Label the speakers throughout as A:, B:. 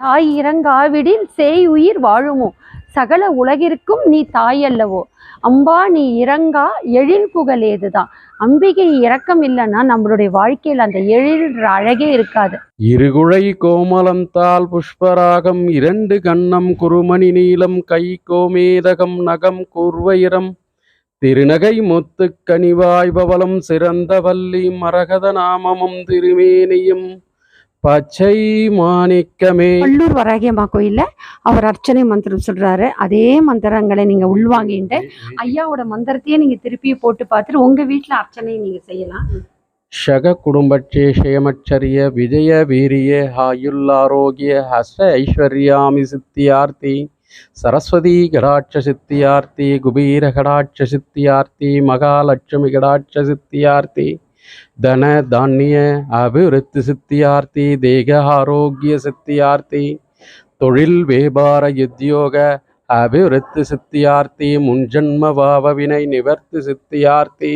A: தாய் இறங்காவிடில் சேய் உயிர் வாழுமோ? சகல உலகிற்கும் நீ தாய் அல்லவோ? அம்பா நீ இறங்கா எழில் புகழ் ஏதுதான் அம்பிகை இறக்கம் இல்லைன்னா நம்மளுடைய வாழ்க்கையில் அந்த எழில் அழகே இருக்காது.
B: இருகுழை கோமலம் தாள் புஷ்பராகம் இரண்டு கண்ணம் குருமணி நீளம் கை கோமேதகம் நகம் கூர்வயிரம். திருநகை முத்துக் கனிவாய் பவளம் சிறந்த வள்ளி மரகத நாமமும் திருமேனியும். பச்சை மாணிக்கமே.
A: பல்லூர் வராகியம்மா கோயில்ல அவர் அர்ச்சனை மந்திரம் சொல்றாரு. அதே மந்திரங்களை நீங்க உள்வாங்கிட்டு ஐயாவோட மந்திரத்தையே நீங்க திருப்பி போட்டு பார்த்துட்டு உங்க வீட்ல அர்ச்சனை நீங்க செய்யலாம்.
B: ஷக குடும்பட்சேஷயமச்சரிய விஜய வீரிய ஆயுள்ளாரோக்கிய ஹஸ்த ஐஸ்வர்யாமி சித்தியார்த்தி சரஸ்வதி கடாட்ச சித்தியார்த்தி குபீர கடாட்ச சித்தியார்த்தி மகாலட்சுமி கடாட்ச சித்தியார்த்தி. தன தானிய அபிவிருத்தி சித்தியார்த்தி தேக ஆரோக்கிய சித்தியார்த்தி தொழில் வியாபார உத்தியோக அபிவிருத்தி சித்தியார்த்தி முன்ஜன்ம பாவ வினை நிவர்த்தி சித்தியார்த்தி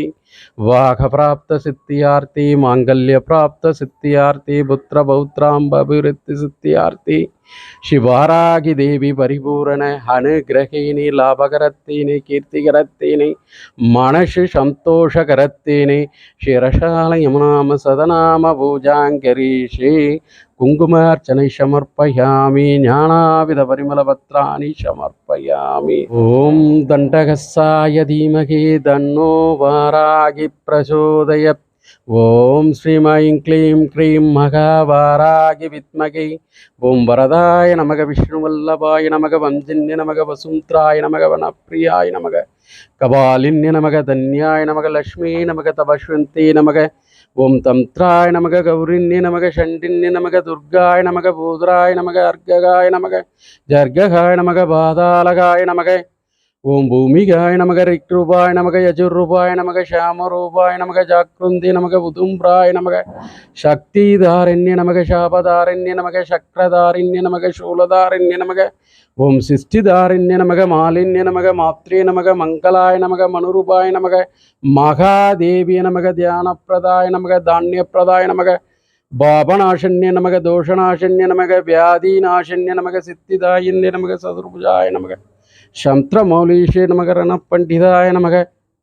B: வாகப்பிராப்த சித்தியார்த்தி மாங்கல்ய பிராப்த சித்தியார்த்தி புத்திர பௌத்ராம்ப அபிவிருத்தி சித்தியார்த்தி ಶಿವಾರಾಗಿ ದೇವಿ ಪರಿಪೂರಣ ಅನುಗ್ರಹೀನಿ ಲಾಭಕರತ್ತೀನಿ ಕೀರ್ತಿಕರತ್ತೀನಿ ಮನಸ್ಸು ಸಂತೋಷಕರತ್ತೀನಿ ಶಿರಶಾಲ ಯಮನಾಮ ಸದನಾಮ ಪೂಜಾಂಕರೀಷಿ குங்குமார்ச்சனை சமர்ப்பயாமி ஞானாவித பரிமளபத்ராணி சமர்ப்பயாமி. ஓம் தண்டகசாய தீமகி தன்னோ வாராகி பிரசோதய. ஓம் ஸ்ரீமயம் க்ளீம் க்ரீம் மகாவாராகி வித்மகை. ஓம் வரதாய நமக விஷ்ணுவல்லபாய நமக வஞ்சின்ய நமக வசுந்திராய நமக வனப்பிரியாய நமக கபாலின்ய நமக தன்யாய நமக லக்ஷ்மி நமக தபஸ்வந்தி நமக ஓம் தந்திராய நமக கௌரிண்ணி நமக ஷண்டின்னி நமக துர்காய நமக பூதராய நமக அர்க்ககாய நமக ஜர்ககாய நமக பாதாளகாய நமக ஓம் பூமிகாய் நமக ரிக்ரூபாய் நமக யஜுரூபாய் நமக ஷியாமரூபாய் நமக ஜாக்ருந்தி நமக உதும்ராய் நமக சக்திதாரண்ய நமக சாபதாரண்ய நமக சக்ரதாரண்ய நமக சூலதாரண்ய நமக ஓம் சிஷ்டிதாரண்ய நமக மாலின்ய நமக மாத்ரே நமக மங்களாய நமக மனுரூபாய் நமக மகாதேவிய நமக தியானப்பிரதாய நமக தானியப்பிரதாய நமக பாபநாசன்ய நமக தோஷநாசன்ய நமக வியாதிநாசன்ய நமக சித்திதாயின்ய நமக சதுர்புஜாய நமக சந்திரமௌலீஷே நமகரண பண்டிதாய நமக.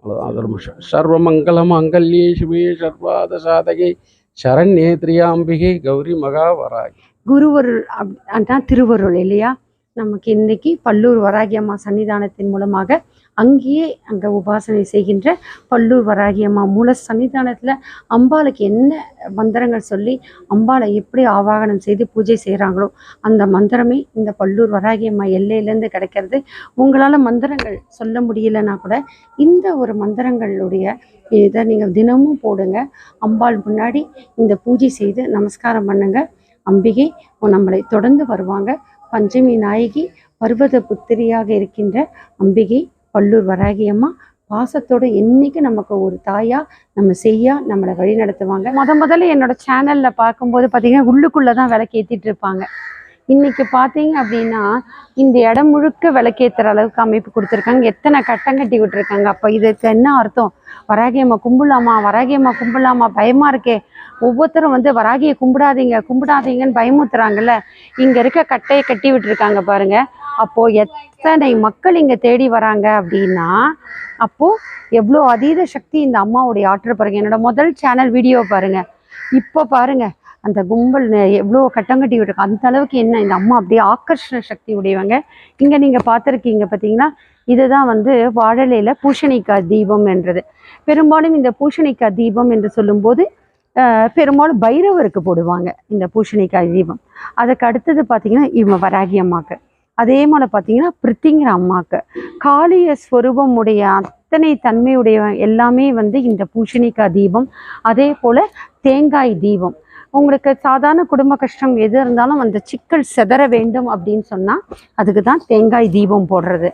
B: அவ்வளோதான் சர்வமங்கல மாங்கல்யே சிவே சர்வாத சாதகை. சரண்யேத்ரியாம்பிகை கௌரி மகாவராகி.
A: குருவர் அப்படின்னா திருவருள் இல்லையா? நமக்கு இன்னைக்கு பல்லூர் வராகி அம்மா சன்னிதானத்தின் மூலமாக அங்கேயே அங்கே உபாசனை செய்கின்ற பல்லூர் வராகி அம்மா மூல சன்னிதானத்தில் அம்பாளுக்கு என்ன மந்திரங்கள் சொல்லி அம்பாளை எப்படி ஆவாகனம் செய்து பூஜை செய்கிறாங்களோ அந்த மந்திரமே இந்த பல்லூர் வராகி அம்மா எல்லையிலேருந்து கிடைக்கிறது. உங்களால் மந்திரங்கள் சொல்ல முடியலன்னா கூட இந்த ஒரு மந்திரங்களுடைய இதை நீங்கள் தினமும் போடுங்க. அம்பாள் முன்னாடி இந்த பூஜை செய்து நமஸ்காரம் பண்ணுங்க. அம்பிகை நம்மளை தொடர்ந்து வருவாங்க. பஞ்சமி நாயகி பர்வத புத்திரியாக இருக்கின்ற அம்பிகை பல்லூர் வராகியம்மா பாசத்தோட என்னைக்கு நமக்கு ஒரு தாயா நம்ம செய்யா நம்மளை வழி நடத்துவாங்க. முத முதல்ல என்னோட சேனலில் பார்க்கும்போது பார்த்தீங்கன்னா உள்ளுக்குள்ளே தான் விளக்கேற்றிட்டு இருப்பாங்க. இன்னைக்கு பார்த்தீங்க அப்படின்னா இந்த இடம் முழுக்க விளக்கேற்றுற அளவுக்கு அமைப்பு கொடுத்துருக்காங்க. எத்தனை கட்டம் கட்டி விட்டுருக்காங்க. அப்போ இதுக்கு என்ன அர்த்தம்? வராகியம்மா கும்பிடலாமா? வராகியம்மா கும்பிடலாமா? பயமாக இருக்கே. ஒவ்வொருத்தரும் வந்து வராகியை கும்பிடாதீங்க கும்பிடாதீங்கன்னு பயமுத்துறாங்கல்ல இங்கே இருக்க கட்டையை கட்டி விட்டுருக்காங்க பாருங்கள் அப்போ எத்தனை மக்கள் இங்க தேடி வராங்க அப்படின்னா அப்போ எவ்வளோ அதீத சக்தி இந்த அம்மாவுடைய ஆற்றல் பாருங்க. என்னோட முதல் சேனல் வீடியோ பாருங்க. இப்போ பாருங்க அந்த கும்பல் எவ்வளோ கட்டம் கட்டி விட்டுருக்கு. அந்த அளவுக்கு என்ன இந்த அம்மா அப்படியே ஆக்கர்ஷண சக்தி உடையவங்க. இங்க நீங்க பார்த்துருக்கீங்க பார்த்தீங்கன்னா இதுதான் வந்து வாழலையில பூஷணிக்காய் தீபம் என்றது. பெரும்பாலும் இந்த பூஷணிக்காய் தீபம் என்று சொல்லும்போது பெரும்பாலும் பைரவருக்கு போடுவாங்க இந்த பூஷணிக்காய் தீபம். அதுக்கு அடுத்தது பார்த்தீங்கன்னா இவங்க வராகி அம்மாக்கு. அதே போல பார்த்தீங்கன்னா பிரித்திங்கிற அம்மாக்கு. காளிய ஸ்வரூபம் உடைய அத்தனை தன்மையுடைய எல்லாமே வந்து இந்த பூஷணிக்காய் தீபம். அதே போல தேங்காய் தீபம். உங்களுக்கு சாதாரண குடும்ப கஷ்டம் எது இருந்தாலும் அந்த சிக்கல் செதற வேண்டும் அப்படின்னு சொன்னால் அதுக்கு தான் தேங்காய் தீபம் போடுறது.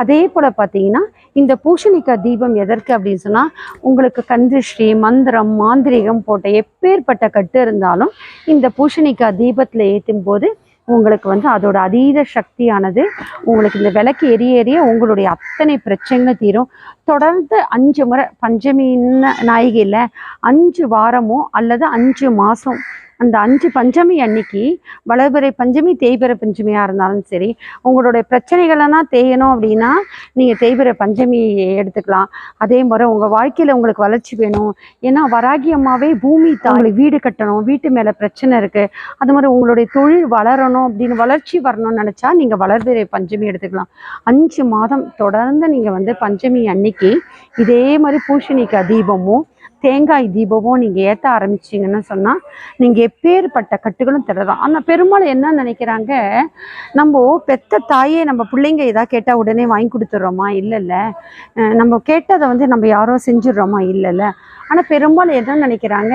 A: அதே போல் பார்த்தீங்கன்னா இந்த பூஷணிக்காய் தீபம் எதற்கு அப்படின்னு சொன்னால் உங்களுக்கு கந்திருஷ்டி மந்திரம் மாந்திரிகம் போட்ட எப்பேற்பட்ட கட்டு இருந்தாலும் இந்த பூஷணிக்காய் தீபத்தில் ஏற்றும் போது உங்களுக்கு வந்து அதோட அதீத சக்தியானது உங்களுக்கு இந்த விளக்கு எரிய எரிய உங்களுடைய அத்தனை பிரச்சனைகளும் தீரும். தொடர்ந்து அஞ்சு முறை பஞ்சமின்ன நாயகியில் அஞ்சு வாரமோ அல்லது அஞ்சு மாதம் அந்த அஞ்சு பஞ்சமி அன்னைக்கு வளர்பிறை பஞ்சமி தேய்பிறை பஞ்சமியாக இருந்தாலும் சரி உங்களுடைய பிரச்சனைகளெல்லாம் தேயணும் அப்படின்னா நீங்கள் தேய்பிறை பஞ்சமி எடுத்துக்கலாம். அதே மாதிரி உங்கள் வாழ்க்கையில் உங்களுக்கு வளர்ச்சி வேணும். ஏன்னா வராகி அம்மாவே பூமி தான் வீடு கட்டணும். வீட்டு மேலே பிரச்சனை இருக்குது அது மாதிரி உங்களுடைய தொழில் வளரணும் அப்படின்னு வளர்ச்சி வரணும்னு நினச்சா நீங்கள் வளர்பிறை பஞ்சமி எடுத்துக்கலாம். அஞ்சு மாதம் தொடர்ந்து நீங்கள் வந்து பஞ்சமி அன்னைக்கு இதே மாதிரி பூஷணிக்கு தீபமும் தேங்காய் தீபமும் நீங்கள் ஏற்ற ஆரம்பிச்சிங்கன்னு சொன்னால் நீங்கள் எப்பேற்பட்ட கட்டுகளும் தரலாம். ஆனால் பெரும்பாலும் என்ன நினைக்கிறாங்க நம்ம பெத்த தாயே நம்ம பிள்ளைங்க எதாவது கேட்டால் உடனே வாங்கி கொடுத்துட்றோமா? இல்லைல்ல. நம்ம கேட்டதை வந்து நம்ம யாரோ செஞ்சிடுறோமா? இல்லைல்ல. ஆனால் பெரும்பாலும் என்ன நினைக்கிறாங்க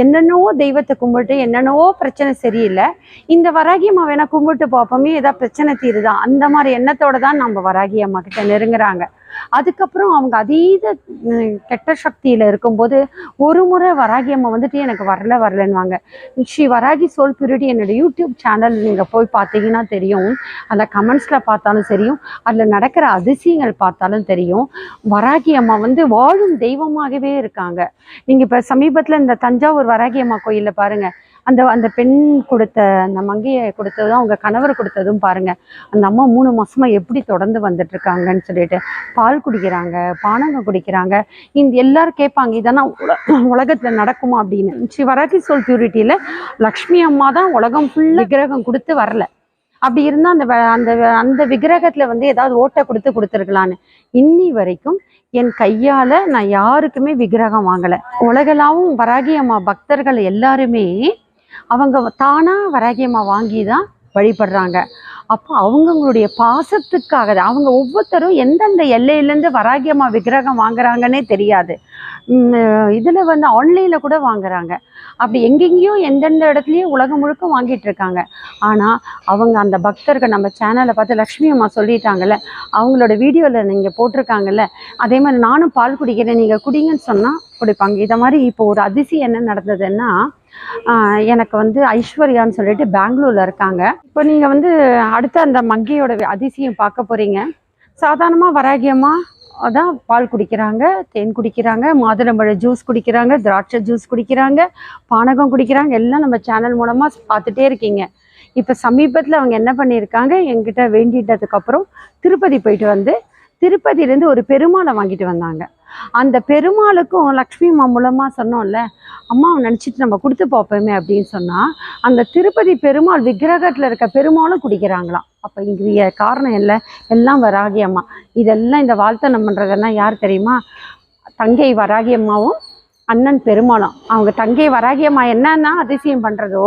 A: என்னென்னவோ தெய்வத்தை கும்பிட்டு என்னென்னவோ பிரச்சனை சரியில்லை. இந்த வராகியம்மா வேணால் கும்பிட்டு பார்ப்போமே ஏதாவது பிரச்சனை தீருதா? அந்த மாதிரி எண்ணத்தோடு தான் நம்ம வராகியம்மா கிட்ட நெருங்குறாங்க. அதுக்கப்புறம் அவங்க அதீத கெட்ட சக்தியில இருக்கும்போது ஒரு முறை வராகி அம்மா வந்துட்டு எனக்கு வரல வரலன்னுவாங்க. ஸ்ரீ வராகி சோல் பியூரிட்டி என்னோட யூடியூப் சேனல் நீங்க போய் பார்த்தீங்கன்னா தெரியும். அதில் கமெண்ட்ஸ்ல பார்த்தாலும் தெரியும். அதில் நடக்கிற அதிசயங்கள் பார்த்தாலும் தெரியும். வராகி அம்மா வந்து வாழும் தெய்வமாகவே இருக்காங்க. நீங்க இப்ப சமீபத்துல இந்த தஞ்சாவூர் வராகி அம்மா கோயில்ல பாருங்க. அந்த அந்த பெண் கொடுத்த அந்த மங்கையை கொடுத்ததும் அவங்க கணவர் கொடுத்ததும் பாருங்க. அந்த அம்மா மூணு மாசமா எப்படி தொடர்ந்து வந்துட்டு இருக்காங்கன்னு சொல்லிட்டு பால் குடிக்கிறாங்க பானகம் குடிக்கிறாங்க. இந்த எல்லாரும் கேட்பாங்க இதெல்லாம் உல- உலகத்துல நடக்குமா? அப்படின்னு. ஸ்ரீ வராகி சோல் பியூரிட்டியில லக்ஷ்மி அம்மா தான் உலகம் ஃபுல்லா விக்கிரகம் கொடுத்து வரல. அப்படி இருந்தால் அந்த வ- அந்த அந்த விக்கிரகத்தில் வந்து ஏதாவது ஓட்டை கொடுத்து கொடுத்துருக்கலான்னு. இன்னி வரைக்கும் என் கையால் நான் யாருக்குமே விக்கிரகம் வாங்கலை. உலகளாவும் வராகி அம்மா பக்தர்கள் எல்லாருமே அவங்க தானாக வராகி அம்மா வாங்கி தான் வழிபடுறாங்க. அப்போ அவங்கவுங்களுடைய பாசத்துக்காக தான். அவங்க ஒவ்வொருத்தரும் எந்தெந்த எல்லையிலேருந்து வராகி அம்மா விக்கிரகம் வாங்குறாங்கன்னே தெரியாது. இதில் வந்து ஆன்லைனில் கூட வாங்குறாங்க. அப்படி எங்கெங்கேயோ எந்தெந்த இடத்துலையும் உலகம் முழுக்க வாங்கிட்டு இருக்காங்க. ஆனால் அவங்க அந்த பக்தர்கள் நம்ம சேனலை பார்த்து லக்ஷ்மி அம்மா சொல்லிட்டாங்கல்ல அவங்களோட வீடியோவில் நீங்கள் போட்டிருக்காங்கல்ல அதே மாதிரி நானும் பால் குடிக்கிறேன் நீங்கள் குடிங்கன்னு சொன்னால் குடிப்பாங்க. இதை மாதிரி இப்போ ஒரு அதிசயம் என்ன நடந்ததுன்னா எனக்கு வந்து ஐஸ்வர்யான்னு சொல்லிட்டு பெங்களூரில் இருக்காங்க. இப்போ நீங்கள் வந்து அடுத்த அந்த மங்கையோட அதிசயம் பார்க்க போகிறீங்க சாதாரணமாக வராகியமாக தான் பால் குடிக்கிறாங்க தேன் குடிக்கிறாங்க மாதுளம்பழ ஜூஸ் குடிக்கிறாங்க திராட்சை ஜூஸ் குடிக்கிறாங்க பானகம் குடிக்கிறாங்க எல்லாம் நம்ம சேனல் மூலமாக பார்த்துட்டே இருக்கீங்க. இப்போ சமீபத்தில் அவங்க என்ன பண்ணியிருக்காங்க? எங்கிட்ட வேண்டிட்டதுக்கப்புறம் திருப்பதி போயிட்டு வந்து திருப்பதியிலேருந்து ஒரு பெருமாளை வாங்கிட்டு வந்தாங்க. அந்த பெருமாளுக்கும் லக்ஷ்மி அம்மா மூலமாக சொன்னோம்ல அம்மாவை நினச்சிட்டு நம்ம கொடுத்து பார்ப்போமே அப்படின்னு சொன்னால் அந்த திருப்பதி பெருமாள் விக்கிரகத்தில் இருக்க பெருமாளும் குடிக்கிறாங்களாம். அப்போ இங்கே காரணம் இல்லை எல்லாம் வராகி அம்மா. இதெல்லாம் இந்த வாழ்த்தனம் பண்ணுறதெல்லாம் யார் தெரியுமா? தங்கை வராகி அம்மாவும் அண்ணன் பெருமாளும். அவங்க தங்கை வராகி அம்மா என்னன்னா அதிசயம் பண்ணுறதோ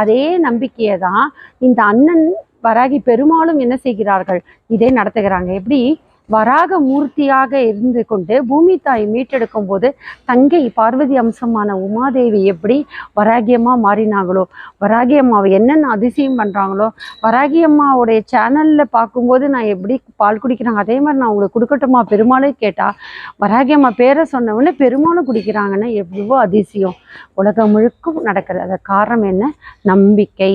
A: அதே நம்பிக்கையை தான் இந்த அண்ணன் வராகி பெருமாளும் என்ன செய்கிறார்கள்? இதே நடத்துகிறாங்க. எப்படி? வராக மூர்த்தியாக இருந்து கொண்டு பூமி தாய் மீட்டெடுக்கும் போது தங்கை பார்வதி அம்சமான உமாதேவி எப்படி வராகியம்மா மாறினாங்களோ வராகி அம்மாவை என்னென்ன அதிசயம் பண்ணுறாங்களோ வராகி அம்மாவுடைய சேனலில் பார்க்கும்போது நான் எப்படி பால் குடிக்கிறாங்க அதே மாதிரி நான் உங்களுக்கு கொடுக்கட்டுமா பெருமாளே கேட்டால் வராகி அம்மா பேரை சொன்ன பெருமாளும் குடிக்கிறாங்கன்னா எவ்வளவோ அதிசயம். உலகம் முழுக்கும் நடக்கிறது. அதை காரணம் என்ன? நம்பிக்கை.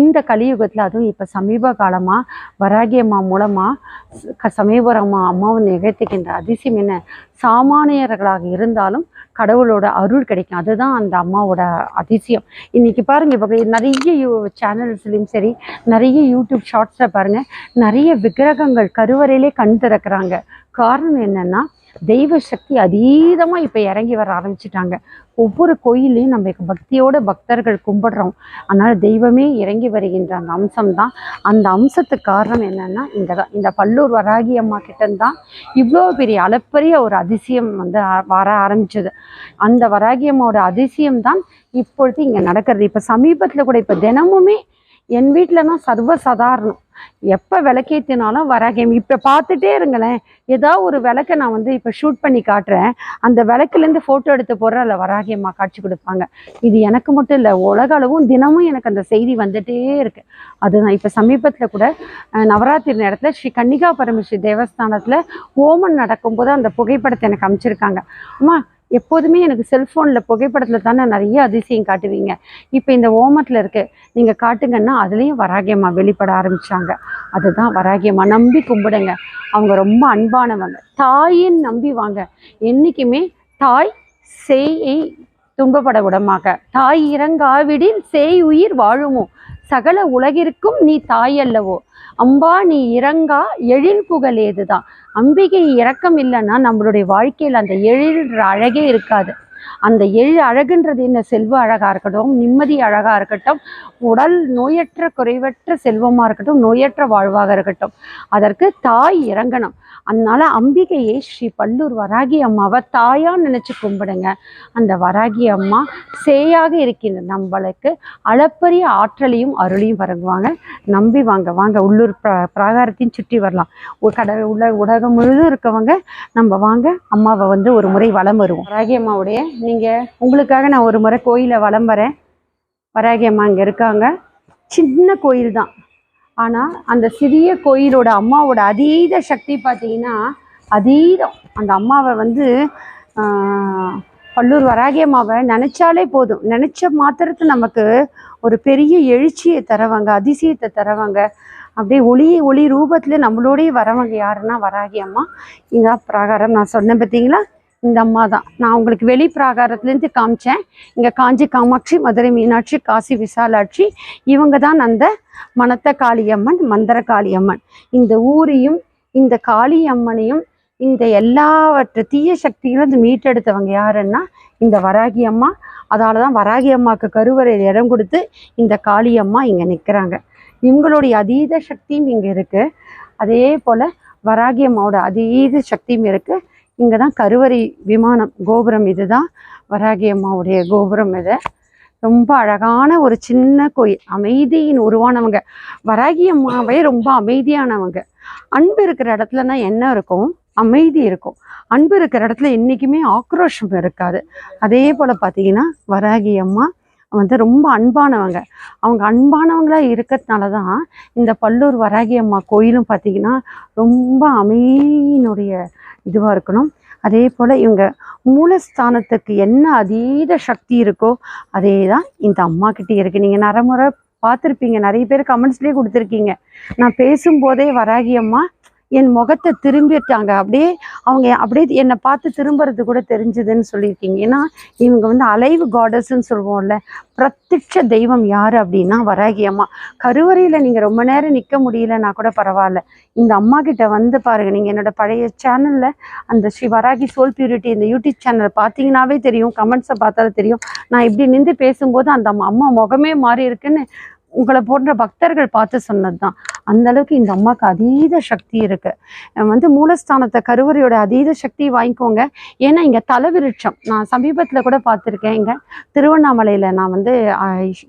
A: இந்த கலியுகத்தில் அதுவும் இப்போ சமீப காலமாக வராகி அம்மா மூலமாக சமயபுரம் அம்மாவை நிகழ்த்துகின்ற அதிசயம் என்ன? சாமானியர்களாக இருந்தாலும் கடவுளோட அருள் கிடைக்கும். அதுதான் அந்த அம்மாவோட அதிசயம். இன்னைக்கு பாருங்கள் இப்போ நிறைய யூ சேனல்ஸ்லையும் சரி நிறைய யூடியூப் ஷார்ட்ஸில் பாருங்க நிறைய விக்கிரகங்கள் கருவறையிலே கண் திறக்கிறாங்க. காரணம் என்னென்னா தெய்வ சக்தி அதீதமாக இப்போ இறங்கி வர ஆரம்பிச்சிட்டாங்க. ஒவ்வொரு கோயிலையும் நம்ம பக்தியோட பக்தர்கள் கும்பிடுறோம். அதனால் தெய்வமே இறங்கி வருகின்ற அந்த அம்சம் தான் அந்த அம்சத்துக்கு காரணம் என்னென்னா இந்த தான் இந்த பல்லூர் வராகி அம்மா கிட்டந்தான் இவ்வளோ பெரிய அளப்பரிய ஒரு அதிசயம் வந்து வர ஆரம்பிச்சது. அந்த வராகி அம்மாவோட அதிசயம் தான் இப்பொழுது இங்கே நடக்கிறது. இப்போ சமீபத்தில் கூட இப்போ தினமுமே என் வீட்டிலனா சர்வ சாதாரணம் எப்போ விளக்கேற்றினாலும் வராகேம் இப்போ பார்த்துட்டே இருங்களேன். ஏதாவது ஒரு விளக்கை நான் வந்து இப்போ ஷூட் பண்ணி காட்டுறேன். அந்த விளக்குலேருந்து ஃபோட்டோ எடுத்து போடுற அதில் வராகேம்மா காட்சி கொடுப்பாங்க. இது எனக்கு மட்டும் இல்லை உலக அளவும் தினமும் எனக்கு அந்த செய்தி வந்துட்டே அது அதுதான் இப்போ சமீபத்தில் கூட நவராத்திரி நேரத்தில் ஸ்ரீ கன்னிகா பரமேஸ்வரி தேவஸ்தானத்தில் ஓமன் நடக்கும்போது அந்த புகைப்படத்தை எனக்கு அமைச்சிருக்காங்க. அம்மா எப்போதுமே எனக்கு செல்ஃபோனில் புகைப்படத்தில் தானே நிறைய அதிசயம் காட்டுவீங்க. இப்போ இந்த ஓமத்தில் இருக்கு. நீங்கள் காட்டுங்கன்னா அதுலேயும் வராகியம்மா வெளிப்பட ஆரம்பித்தாங்க அதுதான் வராகியம்மா. நம்பி கும்பிடுங்க. அவங்க ரொம்ப அன்பானவங்க. தாயின் நம்பி வாங்க. என்றைக்குமே தாய் செய் துன்பப்பட விடமாக தாய் இறங்காவிடில் சேய் உயிர் வாழுமோ? சகல உலகிற்கும் நீ தாய் அல்லவோ? அம்பா நீ இறங்கா எழில் புகழ் ஏதுதான். அம்பிகை இறக்கம் இல்லைன்னா நம்மளுடைய வாழ்க்கையில் அந்த எழில்ன்ற அழகே இருக்காது. அந்த எழு அழகுன்றது என்ன? செல்வ அழகா இருக்கட்டும் நிம்மதி அழகா இருக்கட்டும் உடல் நோயற்ற குறைவற்ற செல்வமாக இருக்கட்டும் நோயற்ற வாழ்வாக இருக்கட்டும். அதற்கு தாய் இறங்கணும். அதனால அம்பிகையை ஸ்ரீ பல்லூர் வராகி அம்மாவை தாயாக நினச்சி கும்பிடுங்க. அந்த வராகி அம்மா சேயாக இருக்கின்ற நம்மளுக்கு அளப்பரிய ஆற்றலையும் அருளையும் வழங்குவாங்க. நம்பி வாங்க வாங்க உள்ளூர் பிர பிராகாரத்தையும் சுற்றி வரலாம். கடல் உள்ள உலகம் முழுதும் இருக்கவங்க நம்ம வாங்க அம்மாவை வந்து ஒரு முறை வலம் வருவோம். வராகி அம்மாவுடைய நீங்கள் உங்களுக்காக நான் ஒரு முறை கோயிலை வளம் வரேன். வராகி அம்மா இங்கே இருக்காங்க. சின்ன கோயில் தான். ஆனால் அந்த சிறிய கோயிலோட அம்மாவோட அதீத சக்தி பார்த்தீங்கன்னா அதீதம். அந்த அம்மாவை வந்து பல்லூர் வராகி அம்மாவை நினச்சாலே போதும். நினச்ச மாத்திரத்து நமக்கு ஒரு பெரிய எழுச்சியை தரவங்க அதிசயத்தை தரவங்க. அப்படியே ஒளி ஒளி ரூபத்தில் நம்மளோடய வரவங்க யாருன்னா வராகி அம்மா. இதான் பிரகாரம் நான் சொன்னேன் பார்த்தீங்களா இந்த அம்மா தான். நான் உங்களுக்கு வெளி பிராகாரத்துலேருந்து காமிச்சேன். இங்கே காஞ்சி காமாட்சி மதுரை மீனாட்சி காசி விசாலாட்சி. இவங்க தான் அந்த மணத்த காளியம்மன் மந்திர காளியம்மன். இந்த ஊரையும் இந்த காளியம்மனையும் இந்த எல்லாவற்ற தீய சக்திகளும் மீட்டெடுத்தவங்க யாருன்னா இந்த வராகி அம்மா. அதால தான் வராகி அம்மாவுக்கு கருவறையில் இடம் கொடுத்து இந்த காளியம்மா இங்கே நிற்கிறாங்க இவங்களுடைய அதீத சக்தியும் இங்கே இருக்குது அதே போல் வராகி அம்மாவோட அதீத சக்தியும் இருக்குது இங்கே தான் கருவறை விமானம் கோபுரம் இதுதான். வராகி அம்மாவுடைய கோபுரம் இது. ரொம்ப அழகான ஒரு சின்ன கோயில். அமைதியின் உருவானவங்க. வராகி அம்மாவே ரொம்ப அமைதியானவங்க. அன்பு இருக்கிற இடத்துலனா என்ன இருக்கும்? அமைதி இருக்கும். அன்பு இருக்கிற இடத்துல என்றைக்குமே ஆக்ரோஷம் இருக்காது. அதே போல் பார்த்தீங்கன்னா வராகி அம்மா வந்து ரொம்ப அன்பானவங்க. அவங்க அன்பானவங்களாக இருக்கிறதுனால தான் இந்த பல்லூர் வராகி அம்மா கோயிலும் பார்த்தீங்கன்னா ரொம்ப அமைதியினுடைய இதுவாக இருக்கணும். அதே போல் இவங்க மூலஸ்தானத்துக்கு என்ன அதீத சக்தி இருக்கோ அதே தான் இந்த அம்மா கிட்டே இருக்குது நீங்கள் நரமுறை பார்த்துருப்பீங்க. நிறைய பேர் கமெண்ட்ஸ்லேயே கொடுத்துருக்கீங்க. நான் பேசும்போதே வராகி அம்மா என் முகத்தை திரும்பிட்டாங்க. அப்படியே அவங்க அப்படியே என்னை பார்த்து திரும்புறது கூட தெரிஞ்சுதுன்னு சொல்லியிருக்கீங்க. ஏன்னா இவங்க வந்து அலைவு காடஸ்ன்னு சொல்லுவோம்ல. பிரத்யட்ச தெய்வம் யார் அப்படின்னா வராகி அம்மா. கருவறையில் நீங்கள் ரொம்ப நேரம் நிற்க முடியலன்னா கூட பரவாயில்ல. இந்த அம்மா கிட்ட வந்து பாருங்க. நீங்கள் என்னோட பழைய சேனலில் அந்த ஸ்ரீ வராகி சோல் பியூரிட்டி இந்த யூடியூப் சேனல் பார்த்தீங்கன்னாவே தெரியும். கமெண்ட்ஸை பார்த்தாலும் தெரியும். நான் இப்படி நின்று பேசும்போது அந்த அம்மா அம்மா முகமே மாறி இருக்குன்னு உங்களை போன்ற பக்தர்கள் பார்த்து சொன்னது தான் அந்த அளவுக்கு இந்த அம்மாவுக்கு அதீத சக்தி இருக்கு. வந்து மூலஸ்தானத்தை கருவறையோட அதீத சக்தி வாங்கிக்கோங்க. ஏன்னா இங்கே தலவிருட்சம். நான் சமீபத்தில் கூட பார்த்துருக்கேன். இங்கே திருவண்ணாமலையில் நான் வந்து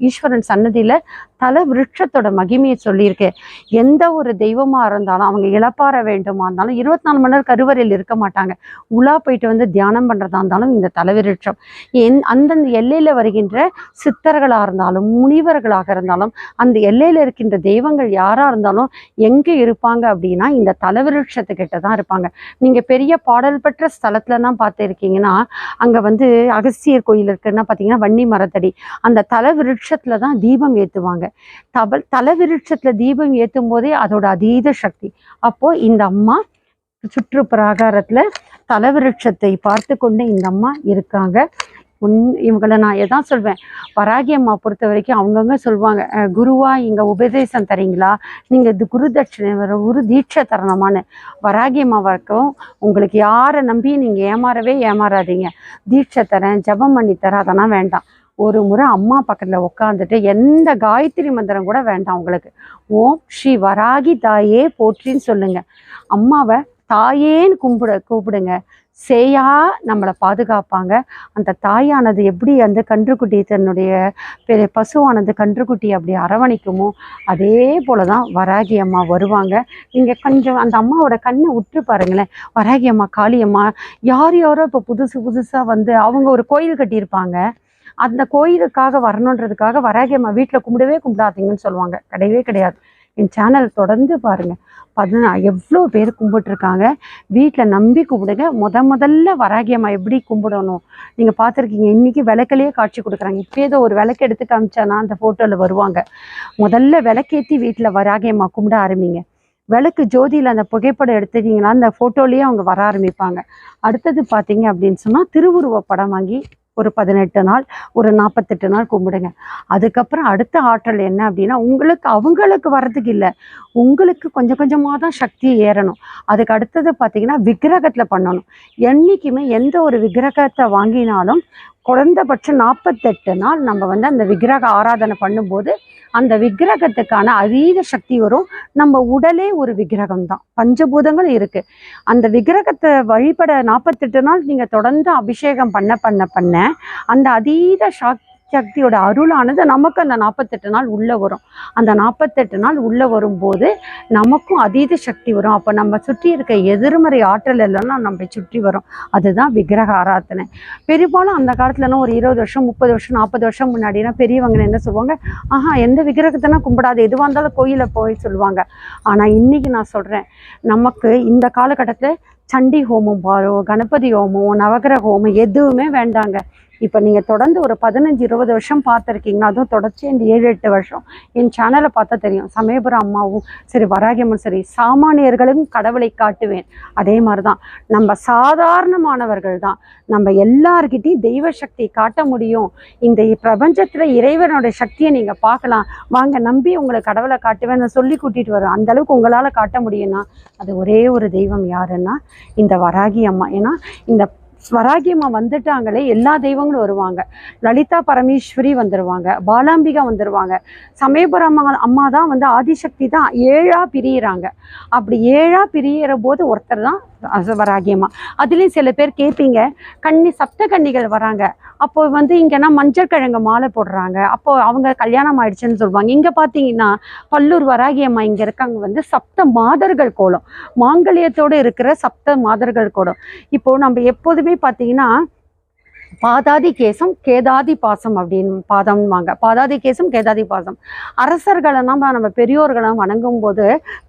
A: ஈஸ்வரன் சன்னதியில் தல விருட்சத்தோட மகிமையை சொல்லியிருக்கேன் எந்த ஒரு தெய்வமாக இருந்தாலும் அவங்க இழப்பாற வேண்டுமா இருந்தாலும் இருபத்தி நாலு மணி நேரம் கருவறையில் இருக்க மாட்டாங்க. உலா போயிட்டு வந்து தியானம் பண்ணுறதா இருந்தாலும் இந்த தலவிருட்சம். என் அந்தந்த எல்லையில் வருகின்ற சித்தர்களாக இருந்தாலும் முனிவர்களாக இருந்தாலும் அந்த எல்லையில் இருக்கின்ற தெய்வங்கள் யாராக இருந்தாலும் எங்கே இருப்பாங்க அப்படின்னா இந்த தலவிருட்சத்துக்கிட்ட தான் இருப்பாங்க. நீங்கள் பெரிய பாடல் பெற்ற ஸ்தலத்துலலாம் பார்த்துருக்கீங்கன்னா அங்கே வந்து அகஸ்தியர் கோயில் இருக்குன்னா பார்த்தீங்கன்னா வன்னி மரத்தடி. அந்த தலவிருட்சத்தில் தான் தீபம் ஏற்றுவாங்க தபல் தலவிருட்சத்தில் தீபம் ஏற்றும் போதே அதோட அதீத சக்தி. அப்போது இந்த அம்மா சுற்று பிராகாரத்தில் தலவிருட்சத்தை பார்த்து கொண்டு இந்த அம்மா இருக்காங்க. உன் இவங்களை நான் எதான் சொல்வேன்? வராகி அம்மா பொறுத்த வரைக்கும் அவங்கவுங்க சொல்லுவாங்க குருவா இங்கே உபதேசம் தரீங்களா? நீங்கள் இது குரு தட்சிணை வர குரு தீட்சை தரணுமான்னு. வராகி அம்மா வரைக்கும் உங்களுக்கு யாரை நம்பி நீங்கள் ஏமாறவே ஏமாறாதீங்க. தீட்சை தரேன் ஜெபம் பண்ணி தரேன் அதெல்லாம் வேண்டாம். ஒரு முறை அம்மா பக்கத்தில் உட்காந்துட்டு எந்த காயத்ரி மந்திரம் கூட வேண்டாம் உங்களுக்கு. ஓம் ஸ்ரீ வராகி தாயே போற்றின்னு சொல்லுங்கள் அம்மாவை தாயேன்னு கும்பிட கூப்பிடுங்க. சேயா நம்மளை பாதுகாப்பாங்க. அந்த தாயானது எப்படி அந்த கன்றுக்குட்டி தன்னுடைய பெரிய பசுவானது கன்றுக்குட்டி அப்படி அரவணைக்குமோ அதே போல தான் வராகி அம்மா வருவாங்க. நீங்கள் கொஞ்சம் அந்த அம்மாவோட கண்ணை உற்று பாருங்களேன். வராகி அம்மா காளியம்மா யார் யாரோ இப்போ புதுசு புதுசாக வந்து அவங்க ஒரு கோயில் கட்டியிருப்பாங்க. அந்த கோயிலுக்காக வரணுன்றதுக்காக வராகி அம்மா வீட்டில் கும்பிடவே கும்பிடாதீங்கன்னு சொல்லுவாங்க. கிடையவே கிடையாது. என் சேனல் தொடர்ந்து பாருங்கள் பதினா எவ்வளோ பேர் கும்பிட்டுருக்காங்க. வீட்டில் நம்பி கும்பிடுங்க. முத முதல்ல வராகி அம்மா எப்படி கும்பிடணும்? நீங்கள் பார்த்துருக்கீங்க. இன்றைக்கி விளக்கிலேயே காட்சி கொடுக்குறாங்க. இப்போ ஏதோ ஒரு விளக்கு எடுத்து காமிச்சானா அந்த ஃபோட்டோவில் வருவாங்க. முதல்ல விளக்கேற்றி வீட்டில் வராகி அம்மா கும்பிட ஆரம்பிங்க. விளக்கு ஜோதியில் அந்த புகைப்படம் எடுத்துக்கிங்கன்னா அந்த ஃபோட்டோலேயே அவங்க வர ஆரம்பிப்பாங்க. அடுத்தது பார்த்தீங்க அப்படின்னு சொன்னால் திருவுருவ படம் வாங்கி ஒரு பதினெட்டு நாள் ஒரு நாற்பத்தெட்டு நாள் கும்பிடுங்க. அதுக்கப்புறம் அடுத்த ஆற்றல் என்ன அப்படின்னா உங்களுக்கு அவங்களுக்கு வர்றதுக்கு இல்லை. உங்களுக்கு கொஞ்சம் கொஞ்சமாக தான் சக்தி ஏறணும். அதுக்கு அடுத்தது பார்த்தீங்கன்னா விக்கிரகத்தில் பண்ணணும். என்றைக்குமே எந்த ஒரு விக்கிரகத்தை வாங்கினாலும் குறைந்தபட்சம் நாற்பத்தெட்டு நாள் நம்ம வந்து அந்த விக்கிரக ஆராதனை பண்ணும்போது அந்த விக்கிரகத்துக்கான அதீத சக்தி வரும். நம்ம உடலே ஒரு விக்கிரகம் தான் பஞ்சபூதங்கள் இருக்கு. அந்த விக்கிரகத்தை வழிபட நாற்பத்தெட்டு நாள் நீங்க தொடர்ந்து அபிஷேகம் பண்ண பண்ண பண்ண அந்த அதீத சக் சக்தியோட அருளானது நமக்கு அந்த நாற்பத்தெட்டு நாள் உள்ளே வரும். அந்த நாற்பத்தெட்டு நாள் உள்ளே வரும்போது நமக்கும் அதீத சக்தி வரும். அப்போ நம்ம சுற்றி இருக்க எதிர்மறை ஆற்றல் எல்லாம் நம்ம சுற்றி வரும். அதுதான் விக்கிரக ஆராதனை. பெரும்பாலும் அந்த காலத்துலலாம் ஒரு இருபது வருஷம் முப்பது வருஷம் நாற்பது வருஷம் முன்னாடினா பெரியவங்க என்ன சொல்லுவாங்க? ஆஹா எந்த விக்கிரகத்தினா கும்பிடாது? எதுவாக இருந்தாலும் கோயிலில் போய் சொல்லுவாங்க. ஆனால் இன்றைக்கி நான் சொல்கிறேன் நமக்கு இந்த காலகட்டத்தில் சண்டி ஹோமம் பாரோ கணபதி ஹோமம் நவகிரக ஹோமம் எதுவுமே வேண்டாங்க. இப்போ நீங்கள் தொடர்ந்து ஒரு பதினஞ்சு இருபது வருஷம் பார்த்துருக்கீங்க அதுவும் தொடர்ச்சி இந்த ஏழு எட்டு வருஷம். என் சேனலை பார்த்தா தெரியும். சமயபுரம் அம்மாவும் சரி வராகியம்மன் சரி சாமானியர்களும் கடவுளை காட்டுவேன். அதே மாதிரி தான் நம்ம சாதாரணமானவர்கள் தான். நம்ம எல்லார்கிட்டையும் தெய்வ சக்தி காட்ட முடியும். இந்த பிரபஞ்சத்தில் இறைவனோட சக்தியை நீங்கள் பார்க்கலாம். வாங்க நம்பி உங்களை கடவுளை காட்டுவேன் சொல்லி கூட்டிகிட்டு வரும் அந்த அளவுக்கு உங்களால் காட்ட முடியும்னா அது ஒரே ஒரு தெய்வம் யாருன்னா இந்த வராகி அம்மா. ஏன்னா இந்த வராகி அம்மா வந்துட்டாங்களே எல்லா தெய்வங்களும் வருவாங்க. லலிதா பரமேஸ்வரி வந்துடுவாங்க பாலாம்பிகா வந்துடுவாங்க சமயபுரம் அம்மா தான் வந்து ஆதிசக்தி தான் ஏழாக பிரியிறாங்க. அப்படி ஏழாக பிரியிற போது ஒருத்தர் தான் அச- வராகி அம்மா அதுலேயும் சில பேர் கேட்பீங்க கன்னி சப்த கன்னிகள் வராங்க. அப்போ வந்து இங்கன்னா மஞ்சள் கிழங்கு மாலை போடுறாங்க. அப்போ அவங்க கல்யாணம் ஆயிடுச்சுன்னு சொல்லுவாங்க. இங்க பாத்தீங்கன்னா பல்லூர் வராகி அம்மா இங்க இருக்காங்க வந்து சப்த மாதர்கள் கோலம். மாங்கல்யத்தோடு இருக்கிற சப்த மாதர்கள் கோலம். இப்போ நம்ம எப்போதுமே பார்த்தீங்கன்னா பாதாதி கேசம் கேதாதி பாசம் அப்படின்னு பாதம்வாங்க பாதாதி கேசம் கேதாதி பாசம். அரசர்களை நம்ம நம்ம பெரியோர்களை வணங்கும் போது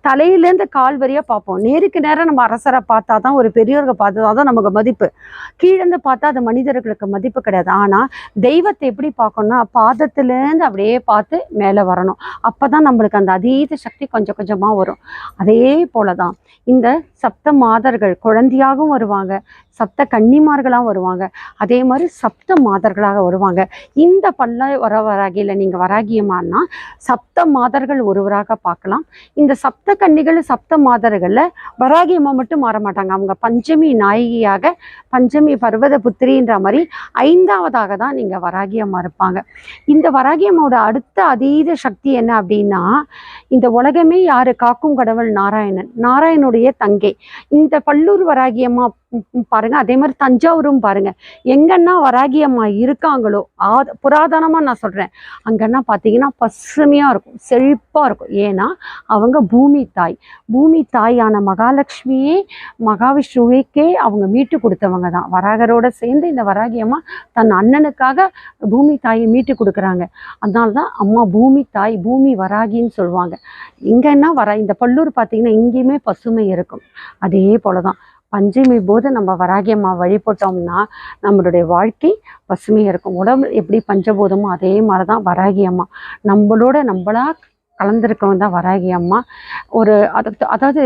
A: தலையிலேருந்து கால் வரியாக பார்ப்போம். நேருக்கு நேரம் நம்ம அரசரை பார்த்தா தான் ஒரு பெரியோர்கள் பார்த்தா தான் நமக்கு மதிப்பு. கீழேருந்து பார்த்தா அது மனிதர்களுக்கு மதிப்பு கிடையாது. ஆனால் தெய்வத்தை எப்படி பார்க்கணும்னா பாதத்திலேருந்து அப்படியே பார்த்து மேலே வரணும். அப்போ தான் நம்மளுக்கு அந்த அதீத சக்தி கொஞ்சம் கொஞ்சமாக வரும். அதே போல தான் இந்த சப்த மாதர்கள் குழந்தையாகவும் வருவாங்க. சப்த கன்னிமார்களாகவும் வருவாங்க. அதே மாதிரி சப்த மாதர்களாக வருவாங்க. இந்த பல்ல வர வராகியில் நீங்கள் வராகியமானா சப்த மாதர்கள் ஒருவராக பார்க்கலாம். இந்த சப்த கன்னிகள் சப்த மாதர்களில் வராகியம்மா மட்டும் மாற மாட்டாங்க. அவங்க பஞ்சமி நாயகியாக பஞ்சமி பர்வத புத்திரின்ற மாதிரி ஐந்தாவதாக தான் நீங்கள் வராகியம்மா இருப்பாங்க. இந்த வராகியம்மாவோட அடுத்த அதீத சக்தி என்ன அப்படின்னா இந்த உலகமே யாரு? காக்கும் கடவுள் நாராயணன். நாராயணனுடைய தங்கை. இந்த பல்லூர் வராகியம்மா பாருங்க. அதே மாதிரி தஞ்சாவூரும் பாருங்க. எங்கன்னா வராகியம்மா இருக்காங்களோ ஆத புராதனமா நான் சொல்றேன். அங்கன்னா பார்த்தீங்கன்னா பசுமையா இருக்கும் செழிப்பா இருக்கும். ஏன்னா அவங்க பூமி தாய். பூமி தாயான மகாலட்சுமியே மகாவிஷ்ணுவுக்கே அவங்க மீட்டு கொடுத்தவங்க தான். வராகரோட சேர்ந்து இந்த வராகியம்மா தன் அண்ணனுக்காக பூமி தாயை மீட்டு கொடுக்குறாங்க. அதனால தான் அம்மா பூமி தாய் பூமி வராகின்னு சொல்லுவாங்க. இங்கன்னா வரா இந்த பல்லூர் பார்த்தீங்கன்னா இங்கேயுமே பசுமை இருக்கும். அதே போல தான் பஞ்சமி போது நம்ம வராகி அம்மா வழிபட்டோம்னா நம்மளுடைய வாழ்க்கை பசுமையாக இருக்கும். உடம்பு எப்படி பஞ்சபூதமோ அதே மாதிரி தான் வராகி அம்மா நம்மளோட நம்மளா கலந்துருக்கவங்க தான் வராகி அம்மா ஒரு அது அதாவது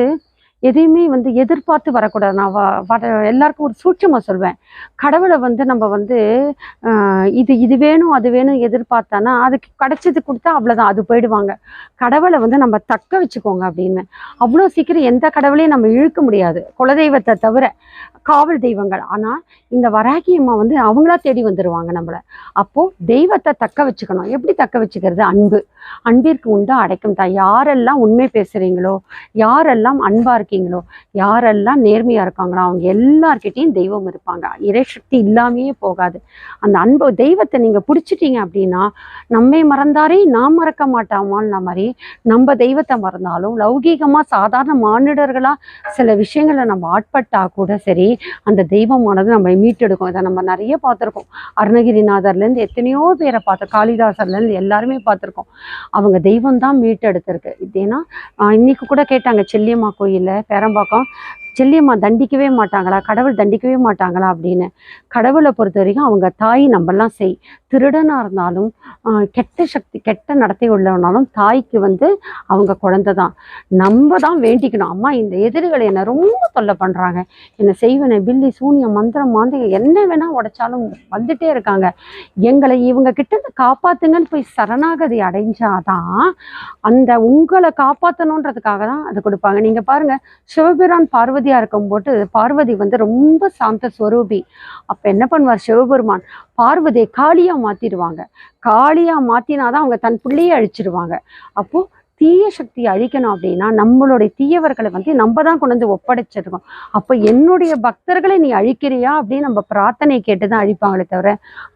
A: எதையுமே வந்து எதிர்பார்த்து வரக்கூடாது. நான் வ- வர எல்லாருக்கும் ஒரு சூட்சமாக சொல்வேன். கடவுளை வந்து நம்ம வந்து இது இது வேணும் அது வேணும் எதிர்பார்த்தானா அதுக்கு கிடைச்சது கொடுத்தா அவ்வளோதான் அது போயிடுவாங்க. கடவுளை வந்து நம்ம தக்க வச்சுக்கோங்க அப்படின்னு. அவ்வளோ சீக்கிரம் எந்த கடவுளையும் நம்ம இழுக்க முடியாது. குலதெய்வத்தை தவிர காவல் தெய்வங்கள். ஆனால் இந்த வராகி அம்மா வந்து அவங்களா தேடி வந்துடுவாங்க நம்மளை. அப்போது தெய்வத்தை தக்க வச்சுக்கணும். எப்படி தக்க வச்சுக்கிறது? அன்பு. அன்பிற்கு உண்டா அடைக்கும் தான் யாரெல்லாம் உண்மை பேசுகிறீங்களோ யாரெல்லாம் அன்பாக இருக்கீங்களோ? யாரெல்லாம் நேர்மையாக இருக்காங்களோ அவங்க எல்லார்கிட்டயும் தெய்வம் இருப்பாங்க. இறைசக்தி இல்லாமையே போகாது. அந்த அன்பு தெய்வத்தை நீங்கள் பிடிச்சிட்டீங்க அப்படின்னா நம்மை மறந்தாரே நாம் மறக்க மாட்டாமான்னு மாதிரி நம்ம தெய்வத்தை மறந்தாலும் லௌகீகமாக சாதாரண மானிடர்களாக சில விஷயங்களை நம்ம ஆட்பட்டா கூட சரி அந்த தெய்வமானது நம்ம மீட்டெடுக்கும். இதை நம்ம நிறைய பார்த்துருக்கோம். அருணகிரிநாதர்லேருந்து எத்தனையோ பேரை பார்த்தோம் காளிதாசர்லேருந்து எல்லாருமே பார்த்துருக்கோம். அவங்க தெய்வம் தான் மீட்டெடுத்திருக்கு. இது ஏன்னா இன்னைக்கு கூட கேட்டாங்க செல்லியம்மா கோயிலில் பேரம்பாக்கம். செல்லியம்மா தண்டிக்கவே மாட்டாங்களா? கடவுள் தண்டிக்கவே மாட்டாங்களா? அப்படின்னு. கடவுளை பொறுத்த வரைக்கும் அவங்க தாய் நம்மெல்லாம் செய். திருடனாக இருந்தாலும் கெட்ட சக்தி கெட்ட நடத்தை உள்ளவனாலும் தாய்க்கு வந்து அவங்க குழந்தை தான். நம்ம தான் வேண்டிக்கணும். அம்மா இந்த எதிரிகள் என்னை ரொம்ப தொல்லை பண்ணுறாங்க என்னை செய்வனை பில்லி சூனியம் மந்திரம் மாந்திரம் என்ன வேணால் உடைச்சாலும் வந்துட்டே இருக்காங்க. எங்களை இவங்க கிட்ட இருந்து காப்பாத்துங்கன்னு போய் சரணாகதி அடைஞ்சாதான் அந்த உங்களை காப்பாற்றணுன்றதுக்காக தான் அதை கொடுப்பாங்க. நீங்கள் பாருங்க சிவபெருமான் பார்வதியாக இருக்கும்போது பார்வதி வந்து ரொம்ப சாந்த ஸ்வரூபி அப்போ என்ன பண்ணுவார் சிவபெருமான்? பார்வதியை காளியாக மாற்றிடுவாங்க காளியாக மாற்றினாதான் அவங்க தன் பிள்ளையை அழிச்சிடுவாங்க அப்போது தீய சக்தியை அழிக்கணும் அப்படின்னா நம்மளுடைய தீயவர்களை வந்து நம்ம தான் கொண்டு வந்து ஒப்படைச்சிருக்கோம். அப்போ என்னுடைய பக்தர்களை நீ அழிக்கிறியா அப்படின்னு நம்ம பிரார்த்தனை கேட்டு தான் அழிப்பாங்களே தவிர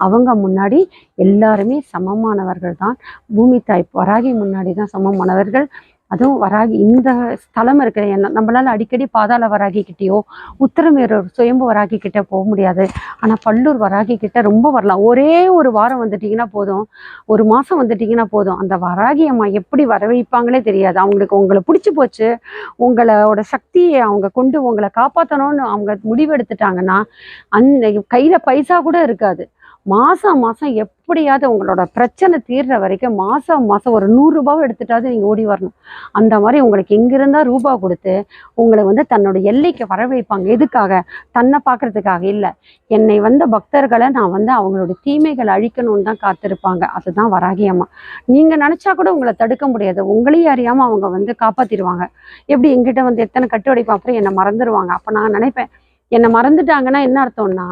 A: அவங்க முன்னாடி எல்லாருமே சமமானவர்கள் தான். பூமி தாய் வராகி முன்னாடி தான் சமமானவர்கள். அதுவும் வராகி இந்த ஸ்தலம் இருக்கிற என்ன நம்மளால் அடிக்கடி பாதாள வராகி கிட்டேயோ உத்தரமேரூர் சுயம்பு வராகி கிட்டே போக முடியாது. ஆனால் பல்லூர் வராகி கிட்டே ரொம்ப வரலாம். ஒரே ஒரு வாரம் வந்துட்டிங்கன்னா போதும். ஒரு மாதம் வந்துட்டிங்கன்னா போதும். அந்த வராகி அம்மா எப்படி வரவழைப்பாங்களே தெரியாது. அவங்களுக்கு உங்களை பிடிச்சி போச்சு. உங்களோட சக்தியை அவங்க கொண்டு உங்களை காப்பாற்றணும்னு அவங்க முடிவெடுத்துட்டாங்கன்னா அந்த கையில் பைசா கூட இருக்காது. மாதம் மாதம் எப்படியாவது உங்களோட பிரச்சனை தீர்ற வரைக்கும் மாதம் மாதம் ஒரு நூறுரூபாவை எடுத்துட்டாவது நீங்கள் ஓடி வரணும். அந்த மாதிரி உங்களுக்கு எங்கிருந்தால் ரூபா கொடுத்து உங்களை வந்து தன்னோட எல்லைக்கு வர வைப்பாங்க. எதுக்காக? தன்னை பார்க்கறதுக்காக இல்லை. என்னை வந்த பக்தர்களை நான் வந்து அவங்களோட தீமைகளை அழிக்கணும்னு தான் காத்திருப்பாங்க. அதுதான் வராகியம்மா நீங்கள் நினச்சா கூட உங்களை தடுக்க முடியாது. உங்களையும் அறியாமல் அவங்க வந்து காப்பாற்றிடுவாங்க எப்படி எங்கிட்ட வந்து எத்தனை கட்டு அடிப்போம் அப்புறம் என்னை மறந்துடுவாங்க அப்போ நான் நினைப்பேன். என்னை மறந்துட்டாங்கன்னா என்ன அர்த்தம்னா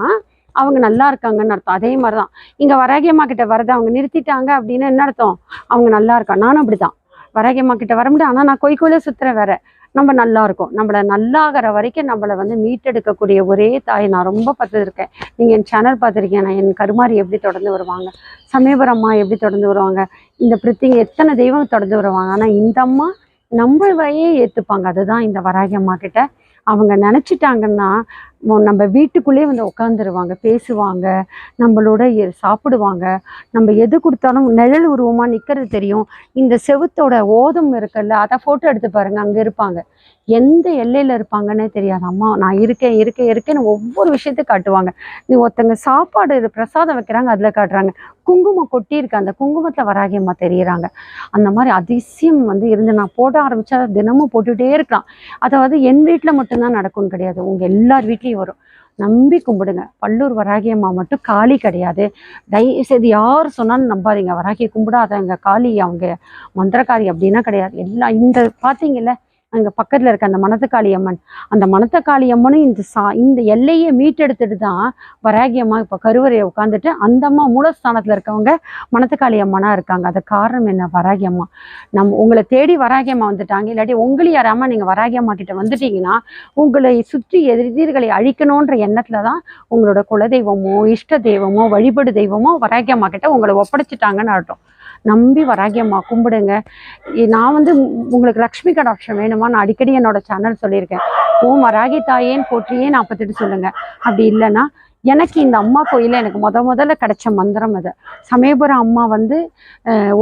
A: அவங்க நல்லா இருக்காங்கன்னு அர்த்தம். அதே மாதிரி தான் இங்கே வராகியம்மா கிட்ட வரதை அவங்க நிறுத்திட்டாங்க அப்படின்னு என்ன அர்த்தம்? அவங்க நல்லா இருக்கா? நானும் அப்படிதான். வராகியம்மா கிட்ட வர முடியும் ஆனால் நான் கோய் கோயிலே சுற்றுறேன் வேற. நம்ம நல்லா இருக்கோம். நம்மளை நல்லாகிற வரைக்கும் நம்மளை வந்து மீட்டெடுக்கக்கூடிய ஒரே தாய் நான் ரொம்ப பார்த்துருக்கேன். நீங்கள் என் சேனல் பார்த்துருக்கேன் நான் என் கருமாரி எப்படி தொடர்ந்து வருவாங்க? சமயபுரம் அம்மா எப்படி தொடர்ந்து வருவாங்க? இந்த பிரித்திங்க எத்தனை தெய்வம் தொடர்ந்து வருவாங்க? ஆனால் இந்த அம்மா நம்மளையே ஏற்றுப்பாங்க அதுதான் இந்த வராகி அம்மா கிட்ட. அவங்க நினச்சிட்டாங்கன்னா நம்ம வீட்டுக்குள்ளேயே வந்து உட்காந்துருவாங்க பேசுவாங்க நம்மளோட சாப்பிடுவாங்க. நம்ம எது கொடுத்தாலும் நிழல் உருவமாக நிற்கிறது தெரியும். இந்த செவுத்தோட ஓதம் இருக்குல்ல அதை ஃபோட்டோ எடுத்து பாருங்க அங்கே இருப்பாங்க. எந்த எல்லையில் இருப்பாங்கன்னே தெரியாது. அம்மா நான் இருக்கேன் இருக்கேன் இருக்கேன்னு ஒவ்வொரு விஷயத்தையும் காட்டுவாங்க. நீ ஒருத்தங்க சாப்பாடு பிரசாதம் வைக்கிறாங்க அதில் காட்டுறாங்க. குங்குமம் கொட்டியிருக்கு அந்த குங்குமத்தில் வராகியம்மா தெரியுறாங்க. அந்த மாதிரி அதிசயம் வந்து இருந்து நான் போட ஆரம்பித்தா தினமும் போட்டுகிட்டே இருக்கலாம். அதாவது என் வீட்டில் மட்டும்தான் நடக்கும்னு கிடையாது. உங்கள் எல்லார் வீட்லேயும் வரும். நம்பி கும்பிடுங்க. பல்லூர் வராகியம்மா மட்டும் காளி கிடையாது. தயவு செய்து யார் சொன்னாலும் நம்பாதீங்க. வராகியை கும்பிடாதவங்க காளி அவங்க மந்திரக்காரி அப்படின்னா கிடையாது. எல்லாம் இந்த பார்த்தீங்கல்ல அங்கே பக்கத்தில் இருக்க அந்த மணத்தக்காளி அம்மன் அந்த மணத்தக்காளி அம்மனும் இந்த சா இந்த எல்லையை மீட்டெடுத்துட்டு தான் வராகி அம்மா இப்போ கருவறையை உட்காந்துட்டு அந்த அம்மா மூலஸ்தானத்தில் இருக்கவங்க மணத்தக்காளி அம்மனாக இருக்காங்க. அது காரணம் என்ன? வராகி அம்மா. உங்களை தேடி வராகி அம்மா வந்துட்டாங்க. இல்லாட்டி உங்களை யாராமல் நீங்கள் வராகி அம்மா கிட்ட வந்துட்டீங்கன்னா உங்களை சுற்றி எதிர்களை அழிக்கணுன்ற எண்ணத்தில் தான் உங்களோட குலதெய்வமோ இஷ்ட தெய்வமோ வழிபடு தெய்வமோ வராகி அம்மா கிட்ட உங்களை ஒப்படைச்சிட்டாங்கன்னு அர்த்தம். நம்பி வராகி அம்மா கும்பிடுங்க. நான் வந்து உங்களுக்கு லக்ஷ்மி கடாட்சம் வேணுமா? நான் அடிக்கடி என்னோட சேனல் சொல்லியிருக்கேன். ஓம் வராகி தாயேன்னு போற்றியே நாற்பத்தெட்டு சொல்லுங்க. அப்படி இல்லைன்னா எனக்கு இந்த அம்மா கோயிலில் எனக்கு முத முதல்ல கிடைச்ச மந்திரம் அது. சமயபுரம் அம்மா வந்து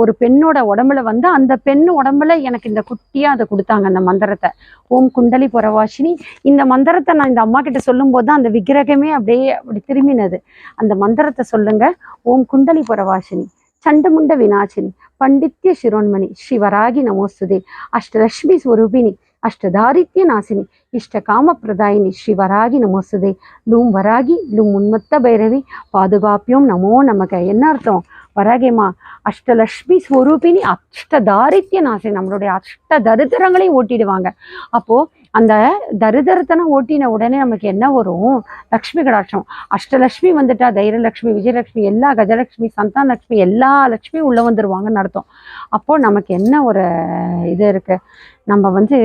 A: ஒரு பெண்ணோட உடம்புல வந்து அந்த பெண் உடம்புல எனக்கு இந்த குட்டியாக அதை கொடுத்தாங்க அந்த மந்திரத்தை. ஓம் குண்டலி புறவாசினி. இந்த மந்திரத்தை நான் இந்த அம்மா கிட்ட சொல்லும்போது தான் அந்த விக்கிரகமே அப்படியே அப்படி திரும்பினது. அந்த மந்திரத்தை சொல்லுங்க. ஓம் குண்டலி புறவாசினி. சண்டமுண்ட விநாசினி பண்டித்ய சிரோன்மணி ஸ்ரீவராகி நமோஸ்துதே அஷ்டலக்ஷ்மி ஸ்வரூபிணி அஷ்டதாரித்ய நாசினி இஷ்ட காம பிரதாயினி ஸ்ரீவராகி நமோஸ்துதே லூம் வராகி லூம் உன்மத்த பைரவி பாதுகாப்பியோம் நமோ நமக என்ன அர்த்தம் வராகேம்மா அஷ்டலக்ஷ்மி ஸ்வரூபினி அஷ்டதாரித்ய நாசினி நம்மளுடைய அஷ்ட தரித்திரங்களையும் ஓட்டிடுவாங்க அப்போது அந்த தரிதரத்தனை ஓட்டின உடனே நமக்கு என்ன வரும்? லக்ஷ்மி கடாட்சம். அஷ்டலக்ஷ்மி வந்துட்டா தைரலக்ஷ்மி விஜயலக்ஷ்மி எல்லா கஜலக்ஷ்மி சந்தான லக்ஷ்மி எல்லா லக்ஷ்மியும் உள்ளே வந்துருவாங்கன்னு அர்த்தம். அப்போது நமக்கு என்ன ஒரு இது இருக்குது நம்ம வந்து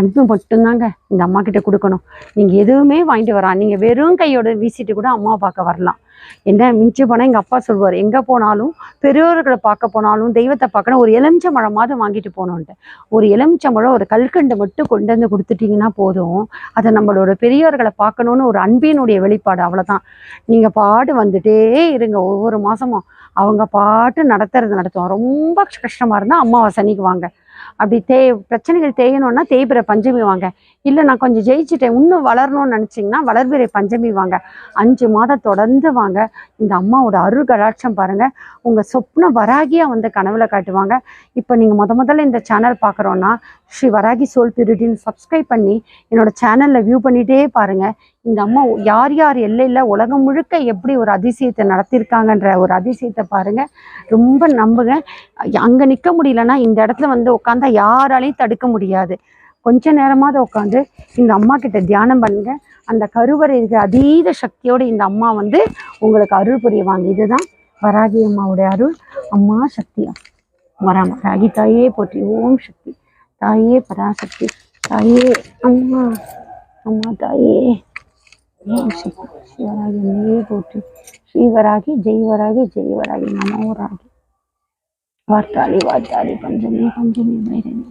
A: அன்பு மட்டும்தாங்க இந்த அம்மா கிட்ட கொடுக்கணும். நீங்கள் எதுவுமே வாங்கிட்டு வரா நீங்கள் வெறும் கையோட வீசிட்டு கூட அம்மாவை பார்க்க வரலாம். என்ன மிஞ்சி போனால் எங்கள் அப்பா சொல்லுவார் எங்கே போனாலும் பெரியோர்களை பார்க்க போனாலும் தெய்வத்தை பார்க்கணும் ஒரு எலுமிச்சை மழமாவது வாங்கிட்டு போகணுன்ட்டு ஒரு எலுமிச்சை மழம் ஒரு கல்கண்டு மட்டும் கொண்டு வந்து கொடுத்துட்டீங்கன்னா போதும். அதை நம்மளோட பெரியோர்களை பார்க்கணுன்னு ஒரு அன்பினுடைய வெளிப்பாடு அவ்வளோதான் நீங்கள் பாட்டு வந்துட்டே இருங்க ஒவ்வொரு மாதமும் அவங்க பாட்டு நடத்துறது நடத்துவோம் ரொம்ப கஷ்டமாக இருந்தால் அம்மாவை சனிக்கு வாங்க. அப்படி தே பிரச்சனைகள் தேயணும்னா தேய்பிரை பஞ்சமி வாங்க. இல்லை நான் கொஞ்சம் ஜெயிச்சிட்டேன் இன்னும் வளரணும்னு நினச்சிங்கன்னா வளர்பிறை பஞ்சமி வாங்க. அஞ்சு மாதம் தொடர்ந்து வாங்க. இந்த அம்மாவோட அருள் கலாட்சம் பாருங்க. உங்கள் சொப்ன வராகியா வந்து கனவுல காட்டுவாங்க. இப்போ நீங்கள் முத முதல்ல இந்த சேனல் பார்க்குறோன்னா ஸ்ரீ வராகி சோல் பியூரிட்டின்னு சப்ஸ்கிரைப் பண்ணி என்னோட சேனலில் வியூ பண்ணிகிட்டே பாருங்கள் இந்த அம்மா யார் யார் எல்லையில் உலகம் முழுக்க எப்படி ஒரு அதிசயத்தை நடத்தியிருக்காங்கன்ற ஒரு அதிசயத்தை பாருங்கள் ரொம்ப நம்புங்க. அங்கே நிற்க முடியலன்னா இந்த இடத்துல வந்து உட்காந்தா யாராலையும் தடுக்க முடியாது. கொஞ்ச நேரமாவது உட்காந்து இந்த அம்மா கிட்ட தியானம் பண்ணுங்க. அந்த கருவறை இருக்கிற அதீத சக்தியோடு இந்த அம்மா வந்து உங்களுக்கு அருள் புரியுவாங்க. இதுதான் வராகி அம்மாவுடைய அருள். அம்மா சக்தியா. வராம ராகி தாயே போற்றி. ஓம் சக்தி. தாயே பராசக்தி தாயே அம்மா அம்மா தாயே ஓம் சக்தி சிவராகி அம்மையே போற்றி ஸ்ரீவராகி ஜெய்வராகி ஜெய்வராகி நமோ ராகி வார்த்தாளி வார்த்தாளி பஞ்சமி பஞ்சமி பைரவி